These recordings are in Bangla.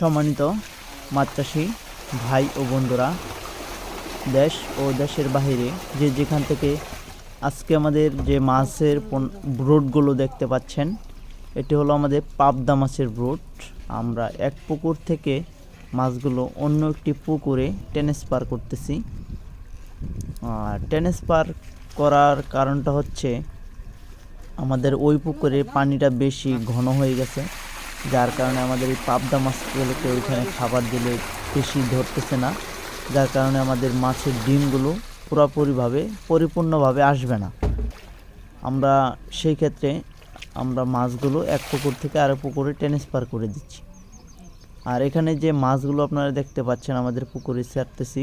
সম্মানিত মাছ ভাই ও বন্ধুরা, দেশ ও দেশের বাইরে যে যেখান থেকে আজকে আমাদের যে মাছের ব্রুটগুলো দেখতে পাচ্ছেন, এটি হলো আমাদের পাবদা মাছের ব্রুট। আমরা এক পুকুর থেকে মাছগুলো অন্য একটি পুকুরে ট্রান্সফার করতেছি। আর ট্রান্সফার করার কারণটা হচ্ছে, আমাদের ওই পুকুরে পানিটা বেশি ঘন হয়ে গেছে। যার কারণে আমাদের এই পাবদা মাছগুলোকে ওইখানে খাবার দিলে বেশি ধরতেছে না, যার কারণে আমাদের মাছের ডিমগুলো পুরোপুরিভাবে পরিপূর্ণভাবে আসবে না। আমরা সেই ক্ষেত্রে আমরা মাছগুলো এক পুকুর থেকে আরেক পুকুরে ট্রান্সফার করে দিচ্ছি। আর এখানে যে মাছগুলো আপনারা দেখতে পাচ্ছেন আমাদের পুকুরে ছাড়তেছি,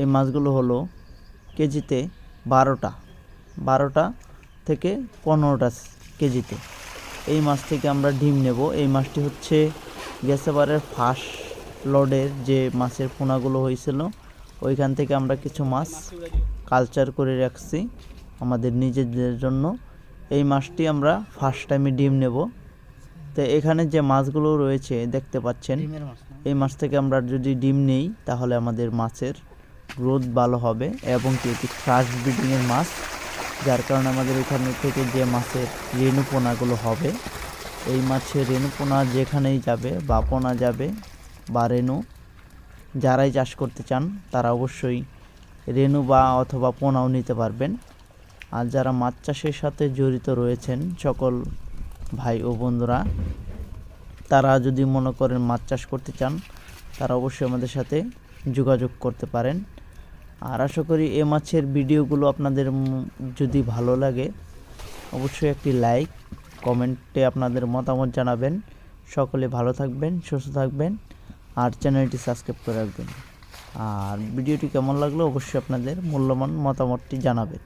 এই মাছগুলো হলো কেজিতে বারোটা বারোটা থেকে পনেরোটা কেজিতে। এই মাছ থেকে আমরা ডিম নেব। এই মাছটি হচ্ছে গেছেবারের ফার্স্ট লডের যে মাছের পোনাগুলো হয়েছিল ওইখান থেকে আমরা কিছু মাছ কালচার করে রাখছি আমাদের নিজেদের জন্য। এই মাছটি আমরা ফার্স্ট টাইমে ডিম নেব। তো এখানে যে মাছগুলো রয়েছে দেখতে পাচ্ছেন এই মাছ থেকে আমরা যদি ডিম নেই তাহলে আমাদের মাছের গ্রোথ ভালো হবে এবং কি এটি ক্রাশ ব্রিডিংয়ের মাছ। যার কারণে আমাদের এখানে থেকে যে মাছের রেণু পোনাগুলো হবে, এই মাছের রেণু পোনা যেখানেই যাবে বা পোনা যাবে বা রেণু, যারাই চাষ করতে চান তারা অবশ্যই রেণু বা অথবা পোনাও নিতে পারবেন। আর যারা মাছ চাষের সাথে জড়িত রয়েছেন সকল ভাই ও বন্ধুরা, তারা যদি মনে করেন মাছ চাষ করতে চান, তারা অবশ্যই আমাদের সাথে যোগাযোগ করতে পারেন। আর আশা করি এ মাছের ভিডিওগুলো আপনাদের যদি ভালো লাগে, অবশ্যই একটি লাইক, কমেন্টে আপনাদের মতামত জানাবেন। সকলে ভালো থাকবেন, সুস্থ থাকবেন, আর চ্যানেলটি সাবস্ক্রাইব করে রাখবেন। আর ভিডিওটি কেমন লাগল অবশ্যই আপনাদের মূল্যবান মতামতটি জানাবেন।